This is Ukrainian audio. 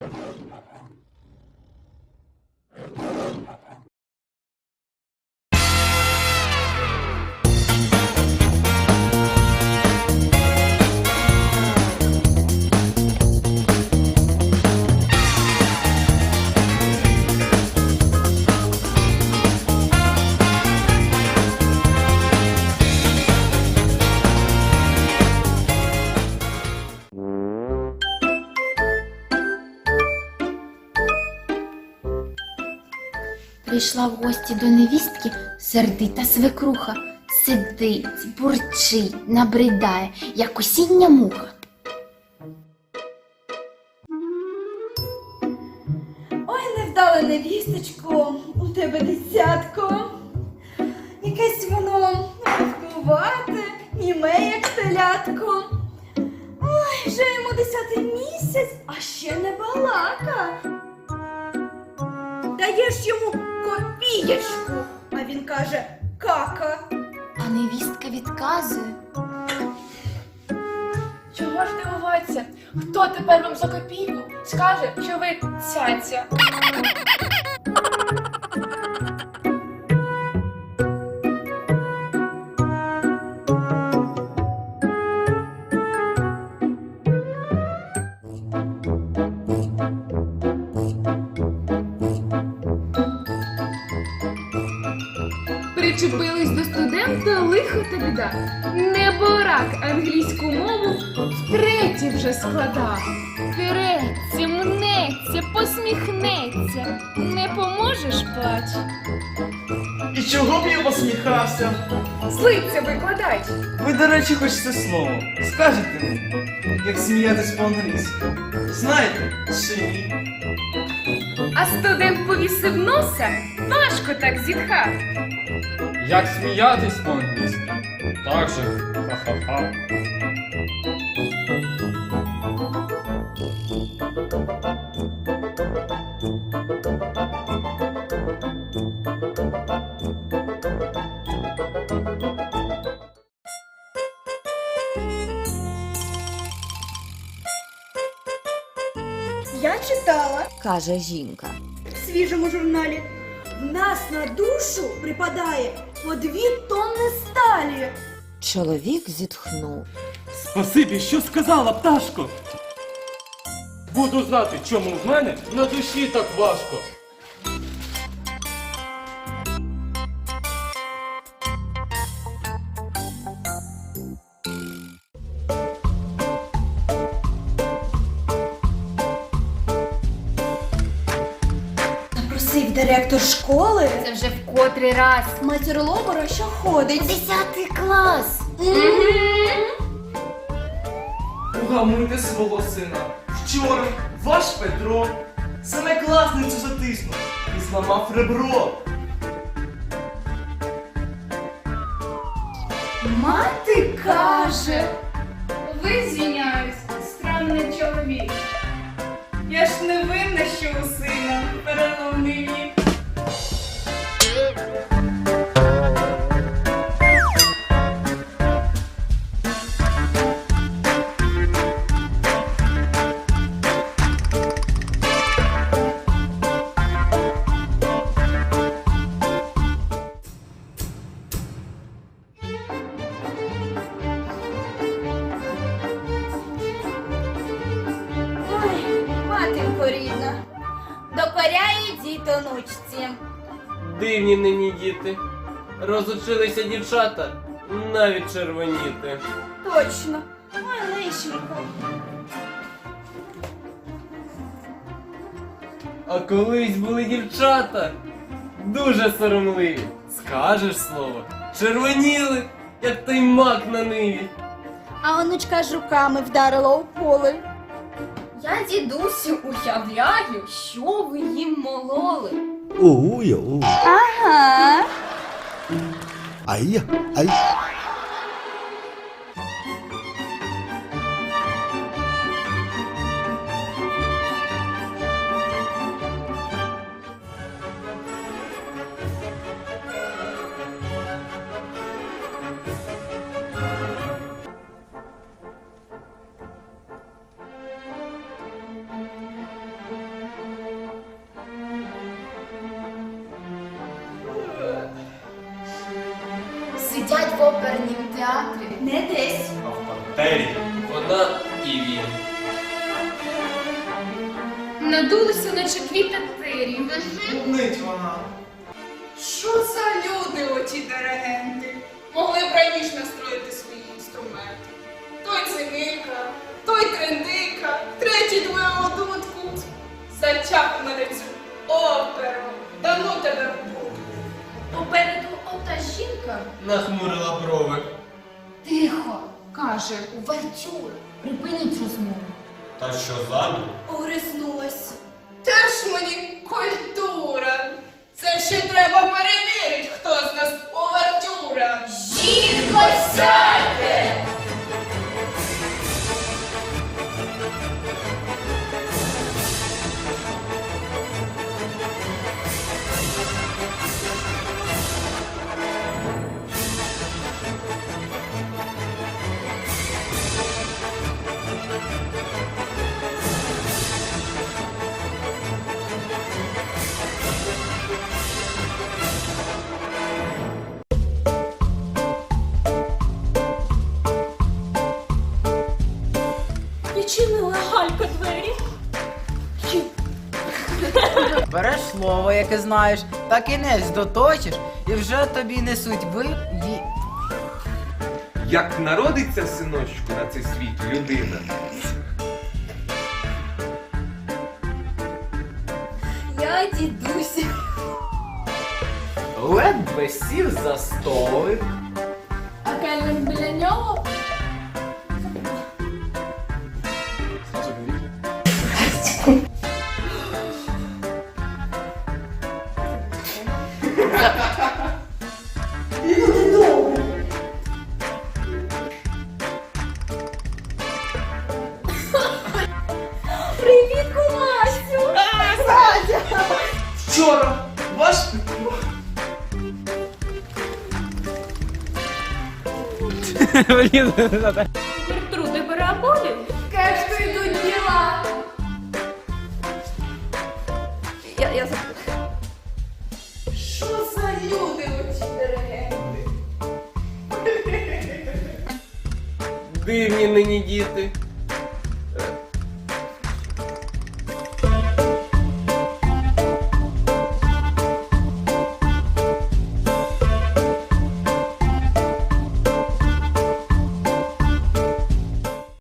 you Прийшла в гості до невістки сердита свекруха. Сидить, бурчить, набридає, як осіння муха. Ой, невдале невісточко, у тебе десятко. Якесь воно вкувате, німе, як телятко. Ой, вже йому десятий місяць, а ще не балака. Даєш йому копієчку, а він каже кака. А невістка відказує. Чого ж дивуватися? Хто тепер вам за копійку скаже, що ви цяця? Причепились до студента лихо та біда. Неборак англійську мову втретє вже складав. Тереться, мнеться, посміхнеться. Не поможеш плач. І чого б я посміхався? Злиться викладач. Ви, до речі, хоч це слово. Скажете мені, як сміятись по-англійськи. Знаєте, чи ні? А студент повісив носа, важко так зітхав. Як сміятись по-англійськи? Так же. Ха-ха-ха. Я читала каже жінка. в свіжому журналі. В нас на душу припадає по дві тонни сталі. Чоловік зітхнув. Спасибі, що сказала, пташко? Буду знати, чому в мене на душі так важко. Директор школи Це вже в котрий раз. матір лобора, що ходить. Десятий клас. Угамуйте свого сина. Вчора ваш Петро семикласницю затиснув і зламав ребро. Мати каже. Ви звіняюсь, странний чоловік. Я ж не винна, що у сина переломний вік. Рідна. Докоряю дітонучці. Дивні нині діти. Розучилися дівчата навіть червоніти. Точно. Ой, лишенько. А колись були дівчата дуже соромливі. Скажеш слово, червоніли, як той мак на ниві. А онучка ж руками вдарила у поле. Я дідусю уявляю, що ви їм мололи. Ой, ой. Ага. Ай, ай. Театрі. Не десь. А в партері. Вона і він. Надулися, наче квіти тирі. Клубнить вона. Що за люди оті диригенти? Могли б раніше настроїти свої інструменти. Той цимика, той трендика, третій твою дудку. Зачав мене цю оперу. Да ну тебе в Бог. Попереду ота жінка. Нахмурила брови. Каже, увертюра. Припиніть розмову. Та що замір? Огризнулась. Теж мені культура. Це ще треба перевірити, хто з нас овертюра. Жінко, Відчинила Галька двері. Береш слово, яке знаєш, так і не доточиш, і вже тобі несуть ви. Як народиться синочку на цей світ людина, дідусь. Ледве сів за столик. А кельник біля нього Вчора ваш Гертруди Бараболі? кешто йдуть діла. Я, я Що за люди оті диригенти? Дивні нині діти.